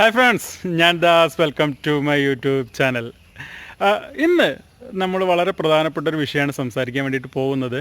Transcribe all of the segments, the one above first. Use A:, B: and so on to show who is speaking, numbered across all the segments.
A: Hi friends ഞാൻ Das. Welcome to my YouTube channel ഇന്ന് നമ്മൾ വളരെ പ്രധാനപ്പെട്ട ഒരു വിഷയമാണ് സംസാരിക്കാൻ വേണ്ടിയിട്ട് പോകുന്നത്.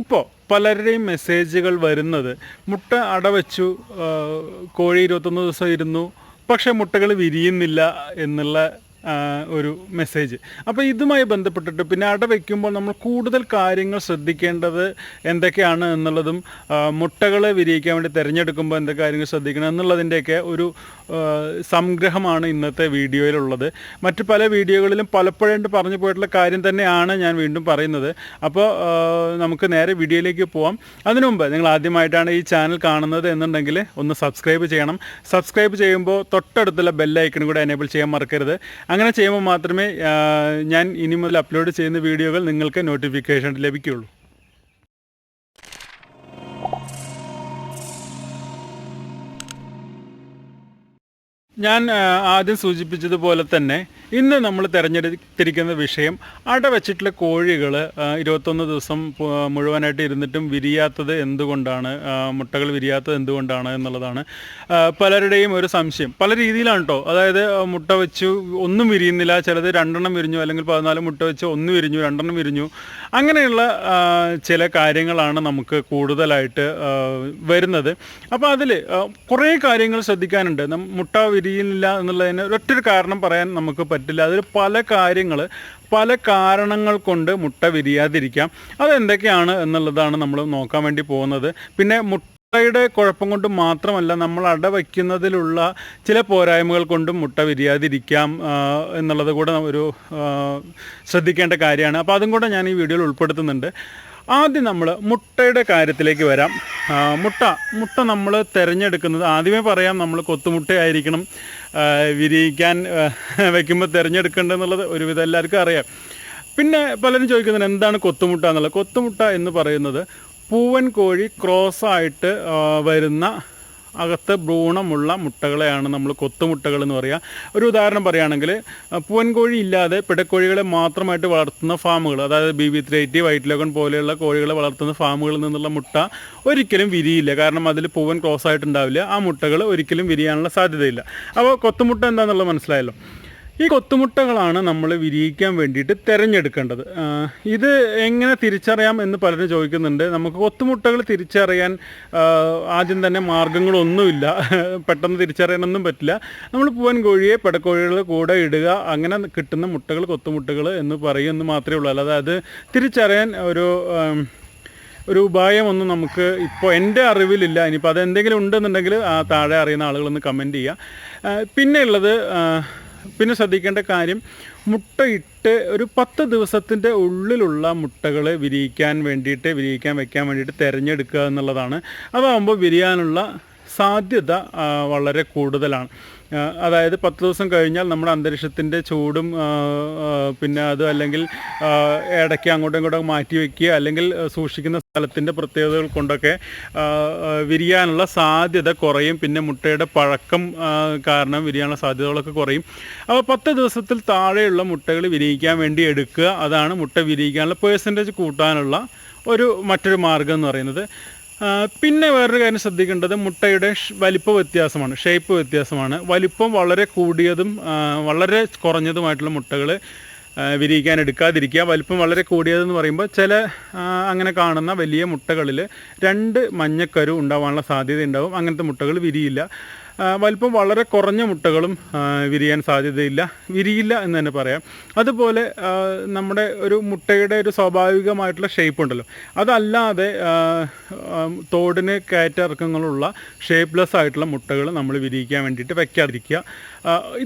A: ഇപ്പോൾ പലരുടെയും മെസ്സേജുകൾ വരുന്നത് മുട്ട അടവച്ചു കോഴി ഇരുപത്തൊന്ന് ദിവസം ഇരുന്നു പക്ഷേ മുട്ടകൾ വിരിയുന്നില്ല എന്നുള്ള ഒരു മെസ്സേജ് അപ്പോൾ ഇതുമായി ബന്ധപ്പെട്ടിട്ട് പിന്നെ അട വയ്ക്കുമ്പോൾ നമ്മൾ കൂടുതൽ കാര്യങ്ങൾ ശ്രദ്ധിക്കേണ്ടത് എന്തൊക്കെയാണ് എന്നുള്ളതും മുട്ടകളെ വിരിയിക്കാൻ വേണ്ടി തിരഞ്ഞെടുക്കുമ്പോൾ എന്തൊക്കെ കാര്യങ്ങൾ ശ്രദ്ധിക്കണം എന്നുള്ളതിന്റെയൊക്കെ ഒരു സംഗ്രഹമാണ് ഇന്നത്തെ വീഡിയോയിലുള്ളത്. മറ്റ് പല വീഡിയോകളിലും പലപ്പോഴായിട്ട് പറഞ്ഞു പോയിട്ടുള്ള കാര്യം തന്നെയാണ് ഞാൻ വീണ്ടും പറയുന്നത്. അപ്പോൾ നമുക്ക് നേരെ വീഡിയോയിലേക്ക് പോവാം. അതിനു മുമ്പ് നിങ്ങൾ ആദ്യമായിട്ടാണ് ഈ ചാനൽ കാണുന്നത് എന്നുണ്ടെങ്കിൽ ഒന്ന് സബ്സ്ക്രൈബ് ചെയ്യണം. സബ്സ്ക്രൈബ് ചെയ്യുമ്പോൾ തൊട്ടടുത്തുള്ള ബെല്ലൈക്കൺ കൂടെ എനേബിൾ ചെയ്യാൻ മറക്കരുത്. അങ്ങനെ ചെയ്യുമ്പോൾ മാത്രമേ ഞാൻ ഇനി മുതൽ അപ്ലോഡ് ചെയ്യുന്ന വീഡിയോകൾ നിങ്ങൾക്ക് നോട്ടിഫിക്കേഷൻ ലഭിക്കുകയുള്ളൂ. ഞാൻ ആദ്യം സൂചിപ്പിച്ചതുപോലെ തന്നെ ഇന്ന് നമ്മൾ തിരഞ്ഞെടുത്തിരിക്കുന്ന വിഷയം അട വെച്ചിട്ടുള്ള കോഴികൾ ഇരുപത്തൊന്ന് ദിവസം മുഴുവനായിട്ട് ഇരുന്നിട്ടും വിരിയാത്തത് എന്തുകൊണ്ടാണ് മുട്ടകൾ വിരിയാത്തത് എന്തുകൊണ്ടാണ് എന്നുള്ളതാണ് പലരുടെയും ഒരു സംശയം. പല രീതിയിലാണ് കേട്ടോ അതായത് മുട്ട വെച്ചു ഒന്നും വിരിയുന്നില്ല ചിലത് രണ്ടെണ്ണം വിരിഞ്ഞു അല്ലെങ്കിൽ പതിനാല് മുട്ട വെച്ച് ഒന്ന് വിരിഞ്ഞു രണ്ടെണ്ണം വിരിഞ്ഞു. അങ്ങനെയുള്ള ചില കാര്യങ്ങളാണ് നമുക്ക് കൂടുതലായിട്ട് വരുന്നത്. അപ്പോൾ അതിൽ കുറേ കാര്യങ്ങൾ ശ്രദ്ധിക്കാനുണ്ട്. മുട്ട മുട്ട വിരിയുന്നില്ല എന്നുള്ളതിന് ഒരൊറ്റൊരു കാരണം പറയാൻ നമുക്ക് പറ്റില്ല. അതിൽ പല കാര്യങ്ങൾ പല കാരണങ്ങൾ കൊണ്ട് മുട്ട വിരിയാതിരിക്കാം. അതെന്തൊക്കെയാണ് എന്നുള്ളതാണ് നമ്മൾ നോക്കാൻ വേണ്ടി പോകുന്നത്. പിന്നെ മുട്ടയുടെ കുഴപ്പം കൊണ്ട് മാത്രമല്ല നമ്മൾ അടവയ്ക്കുന്നതിലുള്ള ചില പോരായ്മകൾ കൊണ്ടും മുട്ട വിരിയാതിരിക്കാം എന്നുള്ളത് കൂടെ ഒരു ശ്രദ്ധിക്കേണ്ട കാര്യമാണ്. അപ്പോൾ അതും കൂടെ ഞാൻ ഈ വീഡിയോയിൽ ഉൾപ്പെടുത്തുന്നുണ്ട്. ആദ്യം നമ്മൾ മുട്ടയുടെ കാര്യത്തിലേക്ക് വരാം. മുട്ട മുട്ട നമ്മൾ തിരഞ്ഞെടുക്കുന്നത് ആദ്യമേ പറയാം നമ്മൾ കൊത്തുമുട്ടയായിരിക്കണം. വിരിയിക്കാൻ വയ്ക്കുമ്പോൾ തിരഞ്ഞെടുക്കേണ്ടതെന്നുള്ളത് ഒരുവിധം എല്ലാവർക്കും അറിയാം. പിന്നെ പലരും ചോദിക്കുന്നത് എന്താണ് കൊത്തുമുട്ട എന്നുള്ളത്? കൊത്തുമുട്ട എന്ന് പറയുന്നത് പൂവൻ കോഴി ക്രോസായിട്ട് ആയിട്ട് വരുന്ന അകത്ത് ഭ്രൂണമുള്ള മുട്ടകളെയാണ് നമ്മൾ കൊത്തുമുട്ടകൾ എന്ന് പറയുക ഒരു ഉദാഹരണം പറയുകയാണെങ്കിൽ പൂവൻകോഴി പൂവൻ കോഴി ഇല്ലാതെ പിടക്കോഴികളെ മാത്രമായിട്ട് വളർത്തുന്ന ഫാമുകൾ അതായത് B V three eighty white leghorn പോലെയുള്ള കോഴികളെ വളർത്തുന്ന ഫാമുകളിൽ നിന്നുള്ള മുട്ട ഒരിക്കലും വിരിയില്ല. കാരണം അതിൽ പൂവൻ ക്രോസ് ആയിട്ടുണ്ടാവില്ല. ആ മുട്ടകൾ ഒരിക്കലും വിരിയാനുള്ള സാധ്യതയില്ല. അപ്പോൾ കൊത്തുമുട്ട എന്താണെന്നുള്ളത് മനസ്സിലായല്ലോ? ഈ കൊത്തുമുട്ടകളാണ് നമ്മൾ വിരിയിക്കാൻ വേണ്ടിയിട്ട് തിരഞ്ഞെടുക്കേണ്ടത്. ഇത് എങ്ങനെ തിരിച്ചറിയാം എന്ന് പലരും ചോദിക്കുന്നുണ്ട്. നമുക്ക് കൊത്തുമുട്ടകൾ തിരിച്ചറിയാൻ ആദ്യം തന്നെ മാർഗങ്ങളൊന്നുമില്ല. പെട്ടെന്ന് തിരിച്ചറിയാനൊന്നും പറ്റില്ല. നമ്മൾ പൂവൻ കോഴിയെ പെടക്കോഴികൾ കൂടെ ഇടുക അങ്ങനെ കിട്ടുന്ന മുട്ടകൾ കൊത്തുമുട്ടകൾ എന്ന് പറയുമെന്ന് മാത്രമേ ഉള്ളൂ. അല്ലാതെ അത് തിരിച്ചറിയാൻ ഒരു ഒരു ഉപായമൊന്നും നമുക്ക് ഇപ്പോൾ എന്റെ അറിവിലില്ല. ഇനിയിപ്പോൾ അതെന്തെങ്കിലും ഉണ്ടെന്നുണ്ടെങ്കിൽ താഴെ അറിയുന്ന ആളുകളൊന്ന് കമന്റ് ചെയ്യുക. ആ, പിന്നെ ഉള്ളത് ആ, പിന്നെ ശ്രദ്ധിക്കേണ്ട കാര്യം മുട്ടയിട്ട് ഒരു പത്ത് ദിവസത്തിന്റെ ഉള്ളിലുള്ള മുട്ടകൾ വിരിയിക്കാൻ വേണ്ടിയിട്ട് വിരിയിക്കാൻ വയ്ക്കാൻ വേണ്ടിയിട്ട് തിരഞ്ഞെടുക്കുക എന്നുള്ളതാണ്. അതാകുമ്പോൾ വിരിയാനുള്ള സാധ്യത വളരെ കൂടുതലാണ്. അതായത് പത്ത് ദിവസം കഴിഞ്ഞാൽ നമ്മുടെ അന്തരീക്ഷത്തിന്റെ ചൂടും പിന്നെ അത് അല്ലെങ്കിൽ ഇടയ്ക്ക് അങ്ങോട്ടും ഇങ്ങോട്ടും മാറ്റി വയ്ക്കുക അല്ലെങ്കിൽ സൂക്ഷിക്കുന്ന സ്ഥലത്തിന്റെ പ്രത്യേകതകൾ കൊണ്ടൊക്കെ വിരിയാനുള്ള സാധ്യത കുറയും. പിന്നെ മുട്ടയുടെ പഴക്കം കാരണം വിരിയാനുള്ള സാധ്യതകളൊക്കെ കുറയും. അപ്പോൾ പത്ത് ദിവസത്തിൽ താഴെയുള്ള മുട്ടകൾ വിരിയിക്കാൻ വേണ്ടി എടുക്കുക. അതാണ് മുട്ട വിരിയിക്കാനുള്ള പേഴ്സന്റേജ് കൂട്ടാനുള്ള ഒരു മറ്റൊരു മാർഗം എന്ന് പറയുന്നത്. പിന്നെ വേറൊരു കാര്യം ശ്രദ്ധിക്കേണ്ടത് മുട്ടയുടെ വലിപ്പ വ്യത്യാസമാണ് ഷേപ്പ് വ്യത്യാസമാണ്. വലിപ്പം വളരെ കൂടിയതും വളരെ കുറഞ്ഞതുമായിട്ടുള്ള മുട്ടകൾ വിരിയിക്കാൻ എടുക്കാതിരിക്കുക. വലിപ്പം വളരെ കൂടിയതെന്ന് പറയുമ്പോൾ ചില അങ്ങനെ കാണുന്ന വലിയ മുട്ടകളിൽ രണ്ട് മഞ്ഞക്കരു ഉണ്ടാവാനുള്ള സാധ്യത ഉണ്ടാവും അങ്ങനത്തെ മുട്ടകൾ വിരിയില്ല. വലിപ്പം വളരെ കുറഞ്ഞ മുട്ടകളും വിരിയാൻ സാധ്യതയില്ല. വിരിയില്ല എന്ന് തന്നെ പറയാം. അതുപോലെ നമ്മുടെ ഒരു മുട്ടയുടെ ഒരു സ്വാഭാവികമായിട്ടുള്ള ഷേപ്പ് ഉണ്ടല്ലോ. അതല്ലാതെ തോടിന് കയറ്റിറക്കങ്ങളുള്ള ഷേപ്പ്ലെസ് ആയിട്ടുള്ള മുട്ടകൾ നമ്മൾ വിരിയിക്കാൻ വേണ്ടിയിട്ട് വെക്കാതിരിക്കുക.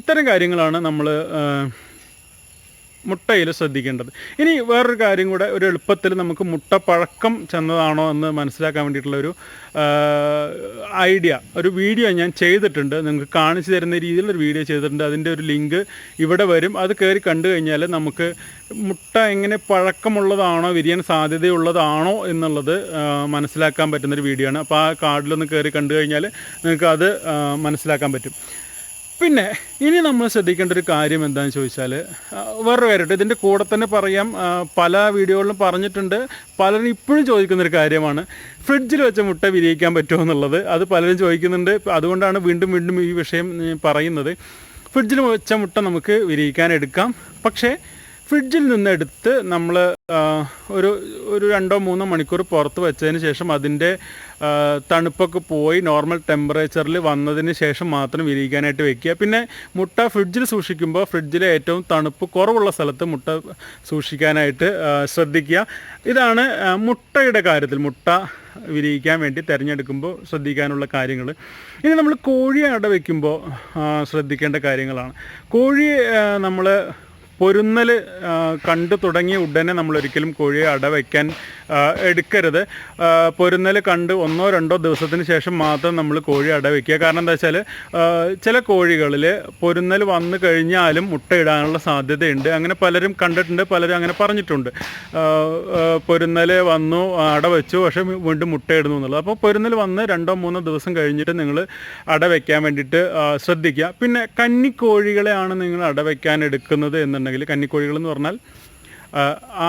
A: ഇത്തരം കാര്യങ്ങളാണ് നമ്മൾ മുട്ടയിൽ ശ്രദ്ധിക്കേണ്ടത്. ഇനി വേറൊരു കാര്യം കൂടെ ഒരു എളുപ്പത്തിൽ നമുക്ക് മുട്ട പഴക്കം ചെന്നതാണോ എന്ന് മനസ്സിലാക്കാൻ വേണ്ടിയിട്ടുള്ള ഒരു ഐഡിയ ഒരു വീഡിയോ ഞാൻ ചെയ്തിട്ടുണ്ട്. നിങ്ങൾക്ക് കാണിച്ചു തരുന്ന രീതിയിലൊരു വീഡിയോ ചെയ്തിട്ടുണ്ട്. അതിന്റെ ഒരു ലിങ്ക് ഇവിടെ വരും. അത് കയറി കണ്ടു കഴിഞ്ഞാൽ നമുക്ക് മുട്ട എങ്ങനെ പഴക്കമുള്ളതാണോ വിരിയാൻ സാധ്യതയുള്ളതാണോ എന്നുള്ളത് മനസ്സിലാക്കാൻ പറ്റുന്നൊരു വീഡിയോ ആണ്. അപ്പോൾ ആ കാർഡിലൊന്ന് കയറി കണ്ടു കഴിഞ്ഞാൽ നിങ്ങൾക്ക് അത് മനസ്സിലാക്കാൻ പറ്റും. പിന്നെ ഇനി നമ്മൾ ശ്രദ്ധിക്കേണ്ട ഒരു കാര്യം എന്താണെന്ന് ചോദിച്ചാൽ വേറൊരു കാര്യമായിട്ട് ഇതിന്റെ കൂടെ തന്നെ പറയാം. പല വീഡിയോകളിലും പറഞ്ഞിട്ടുണ്ട്. പലരും ഇപ്പോഴും ചോദിക്കുന്നൊരു കാര്യമാണ്. ഫ്രിഡ്ജിൽ വെച്ച മുട്ട വിരിയിക്കാൻ പറ്റുമോ എന്നുള്ളത്. അത് പലരും ചോദിക്കുന്നുണ്ട്. അതുകൊണ്ടാണ് വീണ്ടും വീണ്ടും ഈ വിഷയം പറയുന്നത്. ഫ്രിഡ്ജിൽ വെച്ച മുട്ട നമുക്ക് വിരിയിക്കാൻ എടുക്കാം. പക്ഷേ ഫ്രിഡ്ജിൽ നിന്ന് എടുത്ത് നമ്മൾ ഒരു ഒരു രണ്ടോ മൂന്നോ മണിക്കൂർ പുറത്ത് വെച്ചതിന് ശേഷം അതിന്റെ തണുപ്പൊക്കെ പോയി നോർമൽ ടെമ്പറേച്ചറിൽ വന്നതിന് ശേഷം മാത്രം വിരിയിക്കാനായിട്ട് വെക്കുക. പിന്നെ മുട്ട ഫ്രിഡ്ജിൽ സൂക്ഷിക്കുമ്പോൾ ഫ്രിഡ്ജിലെ ഏറ്റവും തണുപ്പ് കുറവുള്ള സ്ഥലത്ത് മുട്ട സൂക്ഷിക്കാനായിട്ട് ശ്രദ്ധിക്കുക. ഇതാണ് മുട്ടയുടെ കാര്യത്തിൽ മുട്ട വിരിയിക്കാൻ വേണ്ടി തിരഞ്ഞെടുക്കുമ്പോൾ ശ്രദ്ധിക്കാനുള്ള കാര്യങ്ങൾ. ഇനി നമ്മൾ കോഴിയെ അട വയ്ക്കുമ്പോൾ ശ്രദ്ധിക്കേണ്ട കാര്യങ്ങളാണ്. കോഴി നമ്മൾ പൊരുന്നൽ കണ്ടു തുടങ്ങിയ ഉടനെ നമ്മൾ ഒരിക്കലും കോഴിയെ അട വയ്ക്കാൻ ആ, എടുക്കരുത്. പൊരുന്നൽ കണ്ട് ഒന്നോ രണ്ടോ ദിവസത്തിന് ശേഷം മാത്രം നമ്മൾ കോഴി അട വയ്ക്കുക കാരണം എന്താ വെച്ചാൽ ചില കോഴികളിൽ പൊരുന്നൽ വന്നു കഴിഞ്ഞാലും മുട്ട ഇടാനുള്ള സാധ്യതയുണ്ട്. അങ്ങനെ പലരും കണ്ടിട്ടുണ്ട് പലരും അങ്ങനെ പറഞ്ഞിട്ടുണ്ട്. പൊരുന്നൽ വന്നു അട വെച്ചു പക്ഷേ വീണ്ടും മുട്ട ഇടുന്നു എന്നുള്ളത്. അപ്പോൾ പൊരുന്നൽ വന്ന് രണ്ടോ മൂന്നോ ദിവസം കഴിഞ്ഞിട്ട് നിങ്ങൾ അട വയ്ക്കാൻ വേണ്ടിയിട്ട് ശ്രദ്ധിക്കുക. പിന്നെ കന്നിക്കോഴികളെയാണ് നിങ്ങൾ അടവയ്ക്കാൻ എടുക്കുന്നത് എന്നുണ്ടെങ്കിൽ കന്നിക്കോഴികൾ എന്ന് പറഞ്ഞാൽ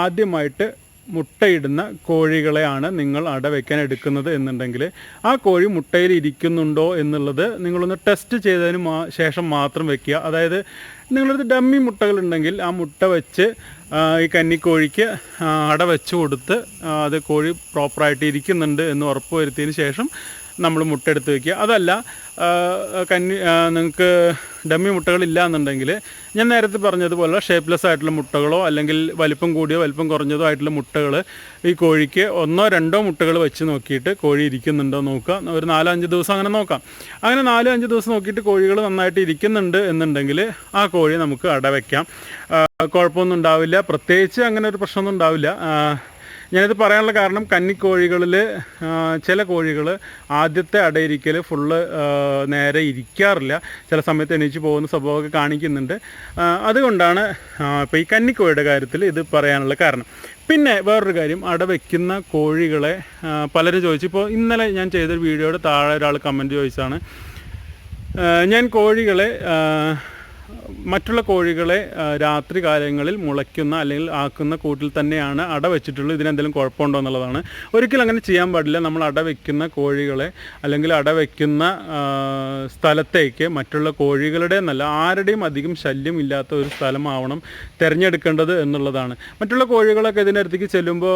A: ആദ്യമായിട്ട് മുട്ടയിടുന്ന കോഴികളെയാണ് നിങ്ങൾ അട വയ്ക്കാൻ എടുക്കുന്നത് എന്നുണ്ടെങ്കിൽ ആ കോഴി മുട്ടയിൽ ഇരിക്കുന്നുണ്ടോ എന്നുള്ളത് നിങ്ങളൊന്ന് ടെസ്റ്റ് ചെയ്തതിന് ശേഷം മാത്രം വെക്കുക. അതായത് നിങ്ങളടുത്ത് ഡമ്മി മുട്ടകളുണ്ടെങ്കിൽ ആ മുട്ട വെച്ച് ഈ കന്നിക്കോഴിക്ക് അട വെച്ച് കൊടുത്ത് അത് കോഴി പ്രോപ്പറായിട്ട് ഇരിക്കുന്നുണ്ട് എന്ന് ഉറപ്പ് വരുത്തിയതിന് ശേഷം നമ്മൾ മുട്ട എടുത്ത് വയ്ക്കുക അതല്ല കന്നി നിങ്ങൾക്ക് ഡമ്മി മുട്ടകളില്ല എന്നുണ്ടെങ്കിൽ ഞാൻ നേരത്തെ പറഞ്ഞതുപോലെ ഷേപ്പ്ലെസ് ആയിട്ടുള്ള മുട്ടകളോ അല്ലെങ്കിൽ വലിപ്പം കൂടിയോ വലിപ്പം കുറഞ്ഞതോ ആയിട്ടുള്ള മുട്ടകൾ ഈ കോഴിക്ക് ഒന്നോ രണ്ടോ മുട്ടകൾ വെച്ച് നോക്കിയിട്ട് കോഴി ഇരിക്കുന്നുണ്ടോ നോക്കുക. ഒരു നാലോ അഞ്ച് ദിവസം അങ്ങനെ നോക്കാം. അങ്ങനെ നാലോ അഞ്ച് ദിവസം നോക്കിയിട്ട് കോഴികൾ നന്നായിട്ട് ഇരിക്കുന്നുണ്ട് എന്നുണ്ടെങ്കിൽ ആ കോഴി നമുക്ക് അടവയ്ക്കാം കുഴപ്പമൊന്നും ഉണ്ടാവില്ല. പ്രത്യേകിച്ച് അങ്ങനെ ഒരു പ്രശ്നമൊന്നും ഉണ്ടാവില്ല. ഞാനിത് പറയാനുള്ള കാരണം കന്നിക്കോഴികളിൽ ചില കോഴികൾ ആദ്യത്തെ അടയിരിക്കൽ ഫുള്ള് നേരെ ഇരിക്കാറില്ല. ചില സമയത്ത് എണീച്ച് പോകുന്ന സ്വഭാവമൊക്കെ കാണിക്കുന്നുണ്ട്. അതുകൊണ്ടാണ് ഇപ്പോൾ ഈ കന്നിക്കോഴിയുടെ കാര്യത്തിൽ ഇത് പറയാനുള്ള കാരണം. പിന്നെ വേറൊരു കാര്യം അട വയ്ക്കുന്ന കോഴികളെ പലരും ചോദിച്ചു. ഇപ്പോൾ ഇന്നലെ ഞാൻ ചെയ്തൊരു വീഡിയോയുടെ താഴെ ഒരാൾ കമന്റ് ചോദിച്ചാണ് ഞാൻ കോഴികളെ മറ്റുള്ള കോഴികളെ രാത്രി കാലങ്ങളിൽ മുളയ്ക്കുന്ന അല്ലെങ്കിൽ ആക്കുന്ന കൂട്ടിൽ തന്നെയാണ് അട വെച്ചിട്ടുള്ളത്. ഇതിനെന്തെങ്കിലും കുഴപ്പമുണ്ടോ എന്നുള്ളതാണ്. ഒരിക്കലും അങ്ങനെ ചെയ്യാൻ പാടില്ല. നമ്മൾ അട വയ്ക്കുന്ന കോഴികളെ അല്ലെങ്കിൽ അട വയ്ക്കുന്ന സ്ഥലത്തേക്ക് മറ്റുള്ള കോഴികളുടെ നല്ല ആരുടെയും അധികം ശല്യം ഇല്ലാത്ത ഒരു സ്ഥലമാവണം തിരഞ്ഞെടുക്കേണ്ടത് എന്നുള്ളതാണ്. മറ്റുള്ള കോഴികളൊക്കെ ഇതിനടുത്തേക്ക് ചെല്ലുമ്പോൾ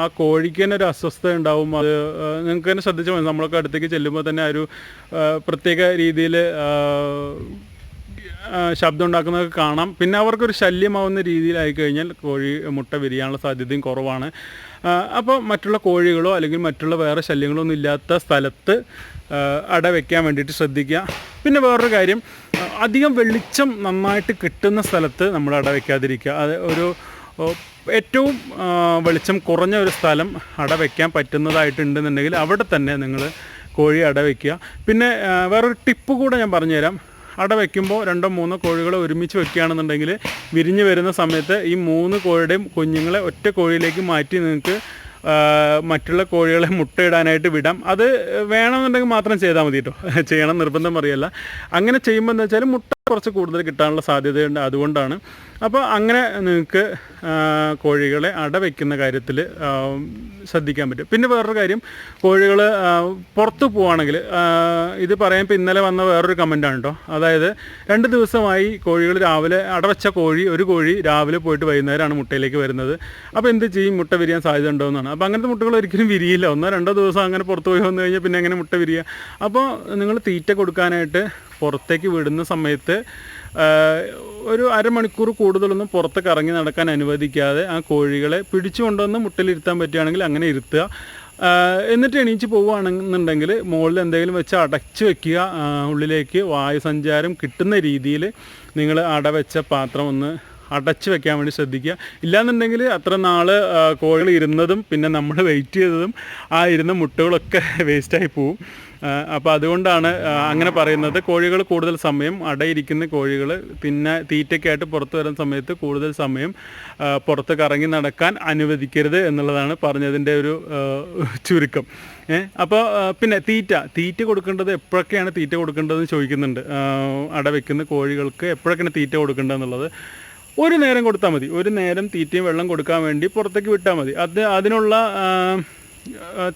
A: ആ കോഴിക്ക് തന്നെ ഒരു അസ്വസ്ഥത ഉണ്ടാവും. അത് നിങ്ങൾക്ക് തന്നെ ശ്രദ്ധിച്ചാൽ മതി. നമ്മളൊക്കെ അടുത്തേക്ക് ചെല്ലുമ്പോൾ തന്നെ ഒരു പ്രത്യേക രീതിയിൽ ശബ്ദം ഉണ്ടാക്കുന്നതൊക്കെ കാണാം. പിന്നെ അവർക്കൊരു ശല്യമാവുന്ന രീതിയിലായി കഴിഞ്ഞാൽ കോഴി മുട്ട വിരിയാനുള്ള സാധ്യതയും കുറവാണ്. അപ്പോൾ മറ്റുള്ള കോഴികളോ അല്ലെങ്കിൽ മറ്റുള്ള വേറെ ശല്യങ്ങളോ ഒന്നും ഇല്ലാത്ത സ്ഥലത്ത് അട വയ്ക്കാൻ വേണ്ടിയിട്ട് ശ്രദ്ധിക്കുക. പിന്നെ വേറൊരു കാര്യം അധികം വെളിച്ചം നന്നായിട്ട് കിട്ടുന്ന സ്ഥലത്ത് നമ്മൾ അട വയ്ക്കാതിരിക്കുക അത് ഒരു ഏറ്റവും വെളിച്ചം കുറഞ്ഞ ഒരു സ്ഥലം അട വയ്ക്കാൻ പറ്റുന്നതായിട്ടുണ്ടെന്നുണ്ടെങ്കിൽ അവിടെ തന്നെ നിങ്ങൾ കോഴി അട വയ്ക്കുക പിന്നെ വേറൊരു ടിപ്പ് കൂടെ ഞാൻ പറഞ്ഞുതരാം. അട വയ്ക്കുമ്പോൾ രണ്ടോ മൂന്നോ കോഴികളെ ഒരുമിച്ച് വെക്കുകയാണെന്നുണ്ടെങ്കിൽ വിരിഞ്ഞ് വരുന്ന സമയത്ത് ഈ മൂന്ന് കോഴിയുടെയും കുഞ്ഞുങ്ങളെ ഒറ്റ കോഴിയിലേക്ക് മാറ്റി നിങ്ങൾക്ക് മറ്റുള്ള കോഴികളെ മുട്ടയിടാനായിട്ട് വിടാം. അത് വേണമെന്നുണ്ടെങ്കിൽ മാത്രം ചെയ്താൽ മതി കേട്ടോ ചെയ്യണം നിർബന്ധം പറയല്ല. അങ്ങനെ ചെയ്യുമ്പോൾ എന്താ വെച്ചാൽ മുട്ട കുറച്ച് കൂടുതൽ കിട്ടാനുള്ള സാധ്യതയുണ്ട് അതുകൊണ്ടാണ്. അപ്പോൾ അങ്ങനെ നിങ്ങൾക്ക് കോഴികളെ അട വയ്ക്കുന്ന കാര്യത്തിൽ ശ്രദ്ധിക്കാൻ പറ്റും. പിന്നെ വേറൊരു കാര്യം കോഴികൾ പുറത്ത് പോവുകയാണെങ്കിൽ ഇത് പറയാൻ ഇന്നലെ വന്ന വേറൊരു കമന്റാണ് കേട്ടോ. അതായത് രണ്ട് ദിവസമായി കോഴികൾ രാവിലെ അടവച്ച കോഴി ഒരു കോഴി രാവിലെ പോയിട്ട് വൈകുന്നേരമാണ് മുട്ടയിലേക്ക് വരുന്നത്. അപ്പോൾ എന്ത് ചെയ്യും? മുട്ട വിരിയാൻ സാധ്യത ഉണ്ടോ എന്നാണ്. അപ്പോൾ അങ്ങനത്തെ മുട്ടകൾ ഒരിക്കലും വിരിയില്ല. ഒന്നോ രണ്ടോ ദിവസം അങ്ങനെ പുറത്ത് പോയി വന്നു കഴിഞ്ഞാൽ പിന്നെ എങ്ങനെ മുട്ട വിരിയുക അപ്പോൾ നിങ്ങൾ തീറ്റ കൊടുക്കാനായിട്ട് പുറത്തേക്ക് വിടുന്ന സമയത്ത് ഒരു അരമണിക്കൂർ കൂടുതലൊന്നും പുറത്തേക്ക് ഇറങ്ങി നടക്കാൻ അനുവദിക്കാതെ ആ കോഴികളെ പിടിച്ചു കൊണ്ടുവന്ന് മുട്ടയിലിരുത്താൻ പറ്റുകയാണെങ്കിൽ അങ്ങനെ ഇരുത്തുക. എന്നിട്ട് എണീച്ച് പോവുകയാണെന്നുണ്ടെങ്കിൽ മുകളിൽ എന്തെങ്കിലും വെച്ച് അടച്ചു വെക്കുക. ഉള്ളിലേക്ക് വായു സഞ്ചാരം കിട്ടുന്ന രീതിയിൽ നിങ്ങൾ അടവെച്ച പാത്രം ഒന്ന് അടച്ചു വെക്കാൻ വേണ്ടി ശ്രദ്ധിക്കുക. ഇല്ലാന്നുണ്ടെങ്കിൽ അത്ര നാൾ കോഴികൾ ഇരുന്നതും പിന്നെ നമ്മൾ വെയിറ്റ് ചെയ്തതും ആ ഇരുന്ന മുട്ടകളൊക്കെ വേസ്റ്റായി പോവും. അപ്പോൾ അതുകൊണ്ടാണ് അങ്ങനെ പറയുന്നത്. കോഴികൾ കൂടുതൽ സമയം അടയിരിക്കുന്ന കോഴികൾ പിന്നെ തീറ്റയ്ക്കായിട്ട് പുറത്ത് വരുന്ന സമയത്ത് കൂടുതൽ സമയം പുറത്ത് കറങ്ങി നടക്കാൻ അനുവദിക്കരുത് എന്നുള്ളതാണ് പറഞ്ഞതിന്റെ ഒരു ചുരുക്കം. അപ്പോൾ പിന്നെ തീറ്റ. തീറ്റ കൊടുക്കേണ്ടത് എപ്പോഴൊക്കെയാണ് തീറ്റ കൊടുക്കേണ്ടതെന്ന് ചോദിക്കുന്നുണ്ട്. അട വെക്കുന്ന കോഴികൾക്ക് എപ്പോഴൊക്കെയാണ് തീറ്റ കൊടുക്കേണ്ടതെന്നുള്ളത്. ഒരു നേരം കൊടുത്താൽ മതി. ഒരു നേരം തീറ്റയും വെള്ളം കൊടുക്കാൻ വേണ്ടി പുറത്തേക്ക് വിട്ടാൽ മതി. അത് അതിനുള്ള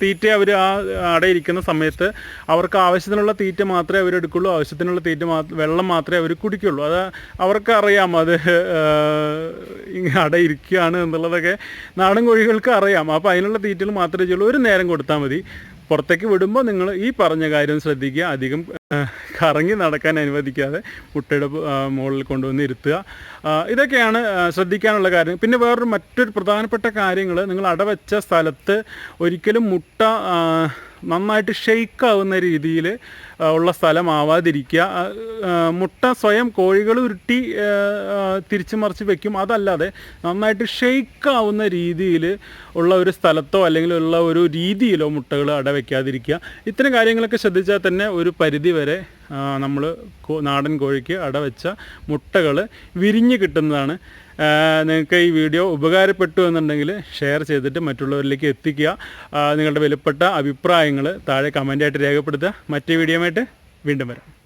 A: തീറ്റ അവർ ആ അടയിരിക്കുന്ന സമയത്ത് അവർക്ക് ആവശ്യത്തിനുള്ള തീറ്റ മാത്രമേ അവർ എടുക്കുള്ളൂ. ആവശ്യത്തിനുള്ള തീറ്റ വെള്ളം മാത്രമേ അവർ കുടിക്കുള്ളൂ. അത് അവർക്ക് അറിയാം അത് അടയിരിക്കുകയാണ് എന്നുള്ളതൊക്കെ നാടൻ കോഴികൾക്ക് അറിയാം. അപ്പോൾ അതിനുള്ള തീറ്റകൾ മാത്രമേ ചെയ്യുള്ളൂ. ഒരു നേരം കൊടുത്താൽ മതി. പുറത്തേക്ക് വിടുമ്പോൾ നിങ്ങൾ ഈ പറഞ്ഞ കാര്യം ശ്രദ്ധിക്കുക. അധികം കറങ്ങി നടക്കാൻ അനുവദിക്കാതെ മുട്ടയുടെ മുകളിൽ കൊണ്ടുവന്ന് ഇരുത്തുക. ഇതൊക്കെയാണ് ശ്രദ്ധിക്കാനുള്ള കാര്യം. പിന്നെ വേറൊരു മറ്റൊരു പ്രധാനപ്പെട്ട കാര്യങ്ങൾ നിങ്ങൾ അടവച്ച സ്ഥലത്ത് ഒരിക്കലും മുട്ട നന്നായിട്ട് ഷെയ്ക്ക് ആവുന്ന രീതിയിൽ ഉള്ള സ്ഥലമാവാതിരിക്കുക. മുട്ട സ്വയം കോഴികൾ ഉരുട്ടി തിരിച്ചു മറിച്ച് വെക്കും. അതല്ലാതെ നന്നായിട്ട് ഷെയ്ക്ക് ആവുന്ന രീതിയിൽ ഉള്ള ഒരു സ്ഥലത്തോ അല്ലെങ്കിൽ ഉള്ള ഒരു രീതിയിലോ മുട്ടകൾ അടവയ്ക്കാതിരിക്കുക ഇത്തരം കാര്യങ്ങളൊക്കെ ശ്രദ്ധിച്ചാൽ തന്നെ ഒരു പരിധി വരെ നമ്മൾ നാടൻ കോഴിക്ക് അടവെച്ച മുട്ടകൾ വിരിഞ്ഞ് കിട്ടുന്നതാണ്. നിങ്ങൾക്ക് ഈ വീഡിയോ ഉപകാരപ്പെട്ടു എന്നുണ്ടെങ്കിൽ ഷെയർ ചെയ്തിട്ട് മറ്റുള്ളവരിലേക്ക് എത്തിക്കുക. നിങ്ങളുടെ വിലപ്പെട്ട അഭിപ്രായങ്ങൾ താഴെ കമന്റായിട്ട് രേഖപ്പെടുത്തുക. മറ്റേ വീഡിയോയുമായിട്ട് വീണ്ടും വരാം.